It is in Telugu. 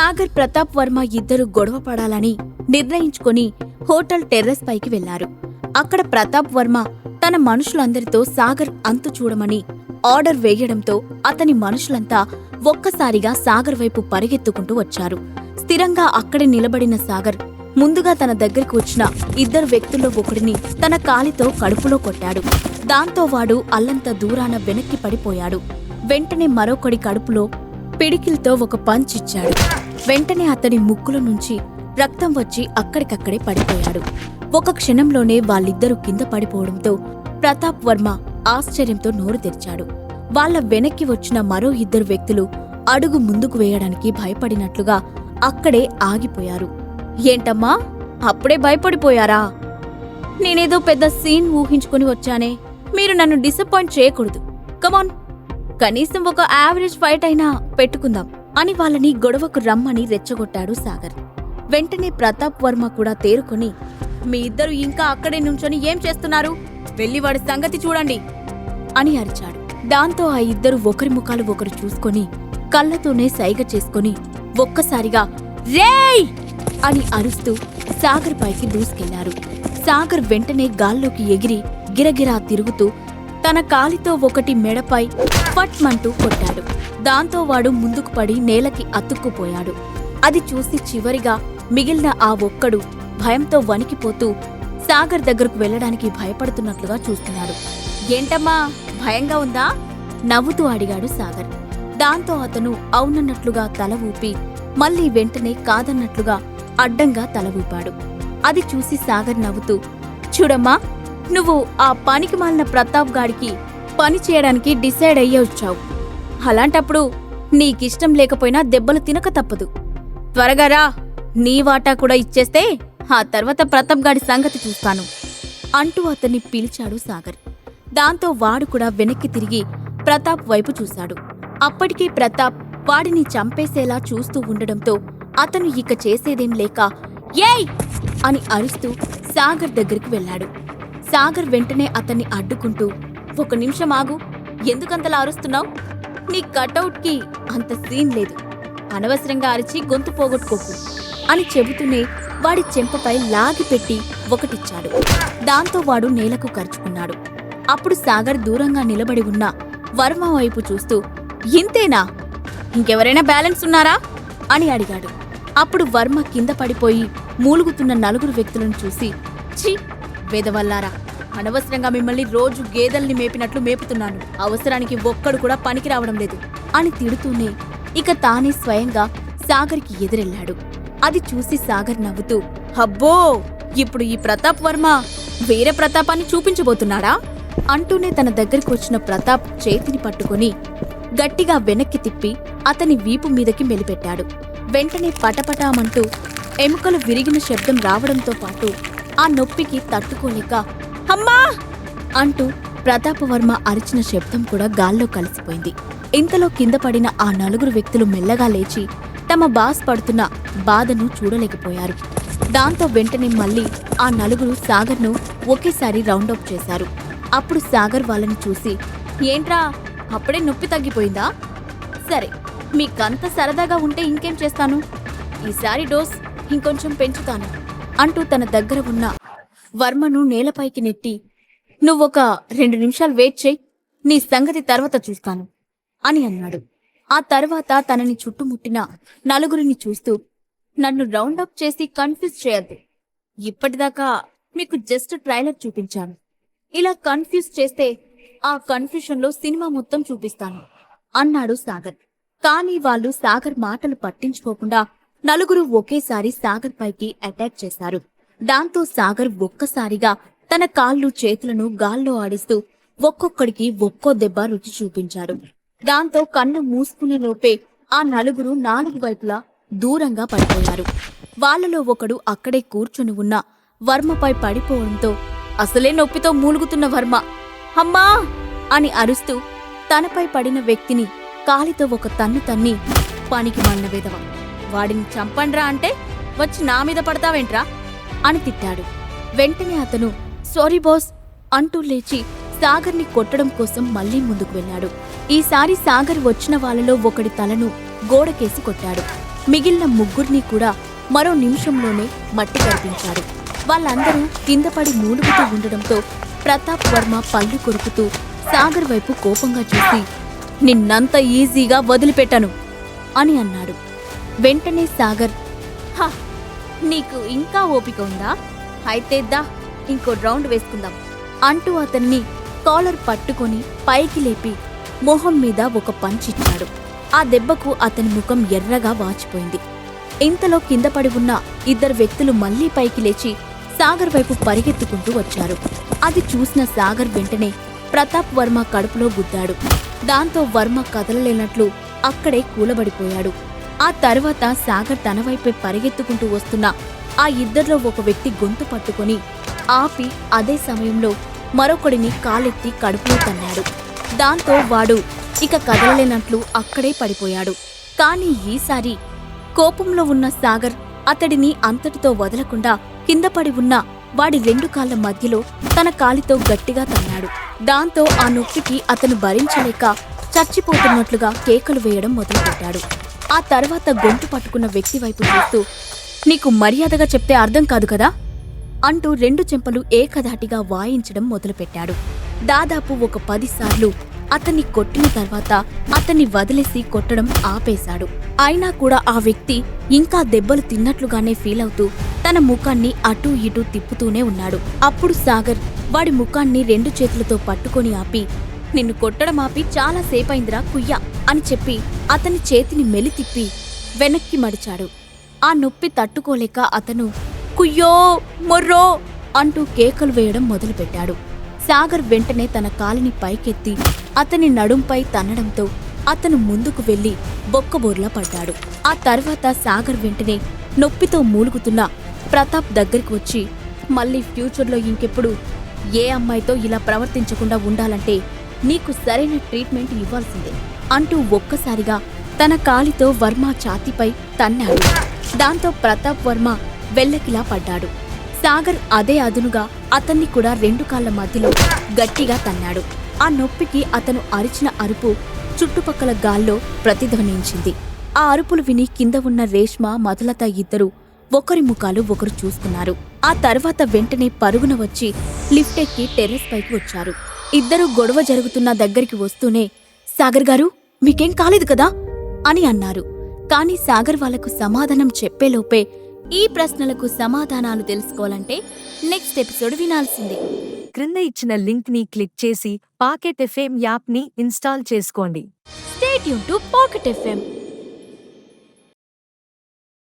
సాగర్ ప్రతాప్ వర్మ ఇద్దరు గొడవ పడాలని నిర్ణయించుకొని హోటల్ టెర్రస్ పైకి వెళ్ళారు. అక్కడ ప్రతాప్ వర్మ తన మనుషులందరితో సాగర్ అంతు చూడమని ఆర్డర్ వేయడంతో అతని మనుషులంతా ఒక్కసారిగా సాగర్ వైపు పరిగెత్తుకుంటూ వచ్చారు. స్థిరంగా అక్కడే నిలబడిన సాగర్ ముందుగా తన దగ్గరికి వచ్చిన ఇద్దరు వ్యక్తుల్లో ఒకడిని తన కాలితో కడుపులో కొట్టాడు. దాంతో వాడు అల్లంత దూరాన వెనక్కి పడిపోయాడు. వెంటనే మరొకడి కడుపులో పిడికిల్తో ఒక పంచ్ ఇచ్చాడు. వెంటనే అతడి ముక్కుల నుంచి రక్తం వచ్చి అక్కడికక్కడే పడిపోయాడు. ఒక క్షణంలోనే వాళ్ళిద్దరూ కింద పడిపోవడంతో ప్రతాప్ వర్మ ఆశ్చర్యంతో నోరు తెరిచాడు. వాళ్ళ వెనక్కి వచ్చిన మరో ఇద్దరు వ్యక్తులు అడుగు ముందుకు వేయడానికి భయపడినట్లుగా అక్కడే ఆగిపోయారు. ఏంటమ్మా? అప్పుడే భయపడిపోయారా? నేనేదో పెద్ద సీన్ ఊహించుకుని వచ్చానే. మీరు నన్ను డిసప్పాయింట్ చేయకూడదు. కమాన్. కనీసం ఒక యావరేజ్ ఫైట్ అయినా పెట్టుకుందాం. అని వాళ్ళని గొడవకు రమ్మని రెచ్చగొట్టాడు సాగర్. వెంటనే ప్రతాప్ వర్మ కూడా తేరుకొని మీ ఇద్దరు ఇంకా అక్కడే నుంచొని ఏం చేస్తున్నారు? వెళ్ళి వాడి సంగతి చూడండి అని అరిచాడు. దాంతో ఆ ఇద్దరు ఒకరి ముఖాలు ఒకరు చూసుకొని కళ్ళతోనే సైగ చేసుకొని ఒక్కసారిగా రేయ్! అని అరుస్తూ సాగర్ పైకి దూసుకెళ్ళారు. సాగర్ వెంటనే గాల్లోకి ఎగిరి గిరగిరా తిరుగుతూ తన కాలితో ఒకటి మెడపై ఫట్మంటూ కొట్టాడు. దాంతో వాడు ముందుకు పడి నేలకి అతుక్కుపోయాడు. అది చూసి చివరిగా మిగిలిన ఆ ఒక్కడు భయంతో వణికిపోతూ సాగర్ దగ్గరకు వెళ్ళడానికి భయపడుతున్నట్లుగా చూస్తున్నాడు. ఏంటమ్మా భయంగా ఉందా? నవ్వుతూ అడిగాడు సాగర్. దాంతో అతను అవునన్నట్లుగా తల ఊపి మళ్ళీ వెంటనే కాదన్నట్లుగా అడ్డంగా తల ఊపాడు. అది చూసి సాగర్ నవ్వుతూ చూడమ్మా నువ్వు ఆ పనికి మాలిన ప్రతాప్ గాడికి పని చేయడానికి డిసైడ్ అయ్యే వచ్చావు. అలాంటప్పుడు నీకిష్టం లేకపోయినా దెబ్బలు తినక తప్పదు. త్వరగా రా నీ వాటా కూడా ఇచ్చేస్తే ఆ తర్వాత ప్రతాప్ గాడి సంగతి చూస్తాను అంటూ అతన్ని పిలిచాడు సాగర్. దాంతో వాడు కూడా వెనక్కి తిరిగి ప్రతాప్ వైపు చూశాడు. అప్పటికే ప్రతాప్ వాడిని చంపేసేలా చూస్తూ ఉండడంతో అతను ఇక చేసేదేం లేక ఏయ్! అని అరుస్తూ సాగర్ దగ్గరికి వెళ్ళాడు. సాగర్ వెంటనే అతన్ని అడ్డుకుంటూ ఒక నిమిషం ఆగు ఎందుకంతలా అరుస్తున్నావు? నీ కటౌట్కి అంత సీన్ లేదు. అనవసరంగా అరిచి గొంతు పోగొట్టుకోకు అని చెబుతూనే వాడి చెంపపై లాగిపెట్టి ఒకటిచ్చాడు. దాంతో వాడు నేలకు కరుచుకున్నాడు. అప్పుడు సాగర్ దూరంగా నిలబడి ఉన్న వర్మ వైపు చూస్తూ ఇంతేనా? ఇంకెవరైనా బ్యాలెన్స్ ఉన్నారా? అని అడిగాడు. అప్పుడు వర్మ కింద పడిపోయి మూలుగుతున్న నలుగురు వ్యక్తులను చూసి ఛీ! వేదవల్లారా అనవసరంగా మిమ్మల్ని రోజు గేదెల్ని మేపినట్లు మేపుతున్నాను. అవసరానికి ఒక్కడు కూడా పనికి రావడం లేదు. అని తిడుతూనే ఇక తానే స్వయంగా సాగర్కి ఎదురెళ్ళాడు అది చూసి సాగర్ నవ్వుతూ హబ్బో ఇప్పుడు ఈ ప్రతాప్ వర్మ వేరే ప్రతాపాన్ని చూపించబోతున్నాడా? అంటూనే తన దగ్గరికి వచ్చిన ప్రతాప్ చేతిని పట్టుకొని గట్టిగా వెనక్కి తిప్పి అతని వీపు మీదకి మెలిపెట్టాడు. వెంటనే పటపటామంటూ ఎముకలు విరిగిన శబ్దం రావడంతో పాటు ఆ నొప్పికి తట్టుకోలేక అమ్మా! అంటూ ప్రతాపవర్మ అరిచిన శబ్దం కూడా గాల్లో కలిసిపోయింది. ఇంతలో కింద పడిన ఆ నలుగురు వ్యక్తులు మెల్లగా లేచి తమ బాస్ పడుతున్న బాధను చూడలేకపోయారు. దాంతో వెంటనే మళ్ళీ ఆ నలుగురు సాగర్ను ఒకేసారి రౌండప్ చేశారు. అప్పుడు సాగర్ వాళ్ళని చూసి ఏంట్రా అప్పుడే నొప్పి తగ్గిపోయిందా? సరే మీకంత సరదాగా ఉంటే ఇంకేం చేస్తాను? ఈసారి డోస్ ఇంకొంచెం పెంచుతాను. అంటూ తన దగ్గర ఉన్న వర్మను నేలపైకి నెట్టి నువ్వొక రెండు నిమిషాలు వెయిట్ చేయి నీ సంగతి తర్వాత చూస్తాను అని అన్నాడు. ఆ తర్వాత తనని చుట్టుముట్టిన నలుగురిని చూస్తూ నన్ను రౌండప్ చేసి కన్ఫ్యూజ్ చేయద్దు. ఇప్పటిదాకా మీకు జస్ట్ ట్రైలర్ చూపించాను. ఇలా కన్ఫ్యూజ్ చేస్తే ఆ కన్ఫ్యూషన్లో సినిమా మొత్తం చూపిస్తాను అన్నాడు సాగర్. కానీ వాళ్ళు సాగర్ మాటలు పట్టించుకోకుండా నలుగురు ఒకేసారి సాగర్ పైకి అటాక్ చేశారు. దాంతో సాగర్ ఒక్కసారిగా తన కాళ్ళు చేతులను గాల్లో ఆడిస్తూ ఒక్కొక్కడికి ఒక్కో దెబ్బ రుచి చూపించారు. దాంతో కన్ను మూసుకునే లోపే ఆ నలుగురు నాలుగు వైపులా దూరంగా పడిపోయారు. వాళ్ళలో ఒకడు అక్కడే కూర్చుని ఉన్న వర్మపై పడిపోవడంతో అసలే నొప్పితో మూలుగుతున్న వర్మ. అమ్మా! అని అరుస్తూ తనపై పడిన వ్యక్తిని కాలితో ఒక తన్ను తన్ని పనికి మన్న వాడిని చంపండ్రా అంటే వచ్చి నా మీద పడతావేంట్రా? అని తిట్టాడు. వెంటనే అతను సారీ బాస్ అంటూ లేచి సాగర్ని కొట్టడం కోసం మళ్ళీ ముందుకు వెళ్ళాడు. ఈసారి సాగర్ వచ్చిన వాళ్ళలో ఒకడి తలను గోడకేసి కొట్టాడు. మిగిలిన ముగ్గురిని కూడా మరో నిమిషంలోనే మట్టి కనిపించాడు వాళ్ళందరూ కిందపడి మూలుగుతూ ఉండడంతో ప్రతాప్ వర్మ పళ్ళు కొరుకుతూ సాగర్ వైపు కోపంగా చూసి నిన్నంత ఈజీగా వదిలిపెట్టను అని అన్నాడు. వెంటనే సాగర్. హ నీకు ఇంకా ఓపిక ఉందా? అయితే దా ఇంకో రౌండ్ వేసుకుందాం. అంటూ అతన్ని కాలర్ పట్టుకొని పైకి లేపి మొహం మీద ఒక పంచిచ్చాడు ఆ దెబ్బకు అతని ముఖం ఎర్రగా వాచిపోయింది. ఇంతలో కింద పడి ఉన్న ఇద్దరు వ్యక్తులు మళ్ళీ పైకి లేచి సాగర్ వైపు పరిగెత్తుకుంటూ వచ్చారు. అది చూసిన సాగర్ వెంటనే ప్రతాప్ వర్మ కడుపులో గుద్దాడు. దాంతో వర్మ కదలలేనట్లు అక్కడే కూలబడిపోయాడు. ఆ తర్వాత సాగర్ తన వైపే పరిగెత్తుకుంటూ వస్తున్న ఆ ఇద్దరిలో ఒక వ్యక్తి గొంతు పట్టుకొని ఆపి అదే సమయంలో మరొకడిని కాలెత్తి కడుపులో తన్నాడు. దాంతో వాడు ఇక కదలలేనట్లు అక్కడే పడిపోయాడు. కానీ ఈసారి కోపంలో ఉన్న సాగర్ అతడిని అంతటితో వదలకుండా కింద పడి ఉన్న వాడి రెండు కాళ్ళ మధ్యలో తన కాలితో గట్టిగా తన్నాడు. దాంతో ఆ నొప్పికి అతను భరించలేక చచ్చిపోతున్నట్లుగా కేకలు వేయడం మొదలుపెట్టాడు. ఆ తర్వాత గొంతు పట్టుకున్న వ్యక్తి వైపు చూస్తూ నీకు మర్యాదగా చెప్తే అర్థం కాదు కదా? అంటూ రెండు చెంపలు ఏకధాటిగా వాయించడం మొదలుపెట్టాడు. దాదాపు ఒక పదిసార్లు అతన్ని కొట్టిన తర్వాత అతన్ని వదిలేసి కొట్టడం ఆపేశాడు. అయినా కూడా ఆ వ్యక్తి ఇంకా దెబ్బలు తిన్నట్లుగానే ఫీల్ అవుతూ తన ముఖాన్ని అటూ ఇటూ తిప్పుతూనే ఉన్నాడు. అప్పుడు సాగర్ వాడి ముఖాన్ని రెండు చేతులతో పట్టుకొని ఆపి నిన్ను కొట్టడం ఆపి చాలా సేపైందిరా కుయ్యా. అని చెప్పి అతని చేతిని మెలి తిప్పి వెనక్కి మడిచాడు. ఆ నొప్పి తట్టుకోలేక అతను కుయ్యో మొర్రో అంటూ కేకలు వేయడం మొదలుపెట్టాడు. సాగర్ వెంటనే తన కాలిని పైకెత్తి అతని నడుంపై తన్నడంతో అతను ముందుకు వెళ్ళి బొక్కబోర్లా పడ్డాడు. ఆ తర్వాత సాగర్ వెంటనే నొప్పితో మూలుగుతున్న ప్రతాప్ దగ్గరికి వచ్చి మళ్ళీ ఫ్యూచర్లో ఇంకెప్పుడు ఏ అమ్మాయితో ఇలా ప్రవర్తించకుండా ఉండాలంటే నీకు సరైన ట్రీట్మెంట్ ఇవ్వాల్సిందే. అంటూ ఒక్కసారిగా తన కాలితో వర్మ ఛాతిపై తన్నాడు. దాంతో ప్రతాప్ వర్మ వెల్లకిలా పడ్డాడు. సాగర్ అదే అదునుగా అతన్ని కూడా రెండు కాళ్ళ మధ్యలో గట్టిగా తన్నాడు. ఆ నొప్పికి అతను అరిచిన అరుపు చుట్టుపక్కల గాల్లో ప్రతిధ్వనించింది. ఆ అరుపులు విని కింద ఉన్న రేష్మ మధులత ఇద్దరు ఒకరి ముఖాలు ఒకరు చూస్తున్నారు. ఆ తర్వాత వెంటనే పరుగున వచ్చి లిఫ్ట్ ఎక్కి టెర్రస్ పైకి వచ్చారు. ఇద్దరు గొడవ జరుగుతున్న దగ్గరికి వస్తూనే సాగర్ గారు మీకేం కాలేదు కదా? అని అన్నారు. కాని సాగర్ వాళ్ళకు సమాధానం చెప్పేలోపే ఈ ప్రశ్నలకు సమాధానాలు తెలుసుకోవాలంటే నెక్స్ట్ ఎపిసోడ్ వినాల్సిందే. క్రింద ఇచ్చిన లింక్ని క్లిక్ చేసి పాకెట్ ఎఫ్ఎం యాప్ని ఇన్స్టాల్ చేసుకోండి. స్టేట్ యూన్ టు పాకెట్ ఎఫ్ఎం